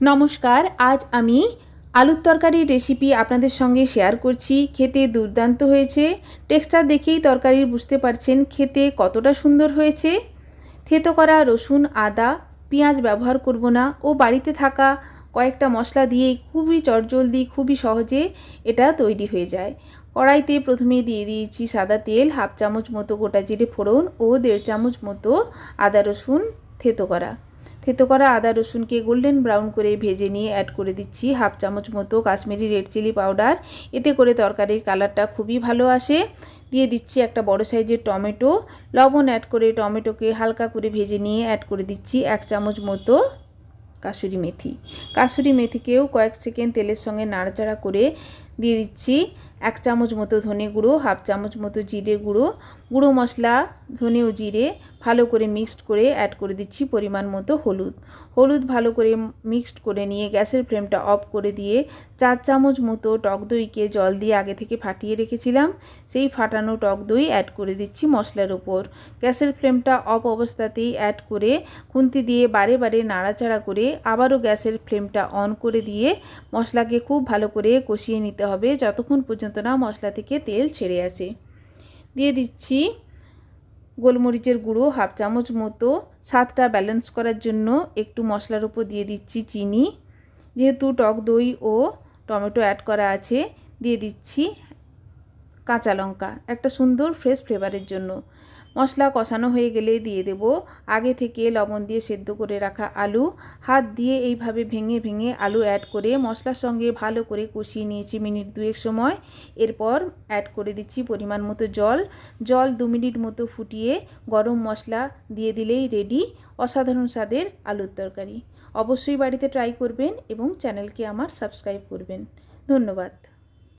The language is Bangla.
নমস্কার, আজ আমি আলুর তরকারির রেসিপি আপনাদের সঙ্গে শেয়ার করছি। খেতে দুর্দান্ত হয়েছে। টেক্সচার দেখেই তরকারির বুঝতে পারছেন খেতে কতটা সুন্দর হয়েছে। থেতো করা রসুন, আদা, পেঁয়াজ ব্যবহার করব না ও বাড়িতে থাকা কয়েকটা মশলা দিয়েই খুবই চটজলদি, খুবই সহজে এটা তৈরি হয়ে যায়। কড়াইতে প্রথমে দিয়ে দিয়েছি সাদা তেল, হাফ চামচ মতো গোটা জিরে ফোড়ন ও দেড় চামচ মতো আদা রসুন থেতো করা। থেতো করা আদা, রসুনকে গোল্ডেন ব্রাউন করে ভেজে নিয়ে অ্যাড করে দিচ্ছি হাফ চামচ মতো কাশ্মীরি রেড চিলি পাউডার এতে করে তরকারির কালারটা খুবই ভালো আসে। দিয়ে দিচ্ছি একটা বড় সাইজের টমেটো। লবণ অ্যাড করে টমেটোকে হালকা করে ভেজে নিয়ে অ্যাড করে দিচ্ছি এক চামচ মতো কাসুরি মেথি। কাসুরি মেথিকেও কয়েক সেকেন্ড তেলের সঙ্গে নাড়াচাড়া করে দিয়ে দিচ্ছি। এক চামচ মতো ধনে গুঁড়ো, হাফ চামচ মতো জিরে গুঁড়ো গুঁড়ো মশলা, ধনে ও জিরে ভালো করে মিক্সড করে অ্যাড করে দিচ্ছি পরিমাণ মতো হলুদ। হলুদ ভালো করে মিক্সড করে নিয়ে গ্যাসের ফ্লেমটা অফ করে দিয়ে চার চামচ মতো টক দইকে জল দিয়ে আগে থেকে ফাটিয়ে রেখেছিলাম। সেই ফাটানো টক দই অ্যাড করে দিচ্ছি মশলার ওপর। গ্যাসের ফ্লেমটা অফ অবস্থাতেই অ্যাড করে খুন্তি দিয়ে বারে বারে নাড়াচাড়া করে আবারও গ্যাসের ফ্লেমটা অন করে দিয়ে মশলাকে খুব ভালো করে কষিয়ে নিতে হবে। যতক্ষণ পর্যন্ত না মশলা থেকে তেল ছেড়ে আসে। দিয়ে দিচ্ছি গোলমরিচের গুঁড়ো, হাফ চামচ মতো। স্বাদটা ব্যালেন্স করার জন্য একটু মশলার উপর দিয়ে দিচ্ছি চিনি। যেহেতু টক দই ও টমেটো অ্যাড করা আছে, দিয়ে দিচ্ছি কাঁচা লঙ্কা। একটা সুন্দর ফ্রেশ ফ্লেভারের জন্য। মশলা কষানো হয়ে গেলে দিয়ে দেব। আগে থেকে লবণ দিয়ে সেদ্ধ করে রাখা আলু। হাত দিয়ে এইভাবে ভেঙে ভেঙে আলু অ্যাড করে মশলার সঙ্গে ভালো করে কষিয়ে নিয়েছি মিনিট দুয়েক সময়। এরপর অ্যাড করে দিচ্ছি পরিমাণ মতো জল। জল দু মিনিট মতো ফুটিয়ে গরম মশলা দিয়ে দিলেই রেডি অসাধারণ স্বাদের আলুর তরকারি। অবশ্যই বাড়িতে ট্রাই করবেন এবং চ্যানেলকে আমার সাবস্ক্রাইব করবেন। ধন্যবাদ।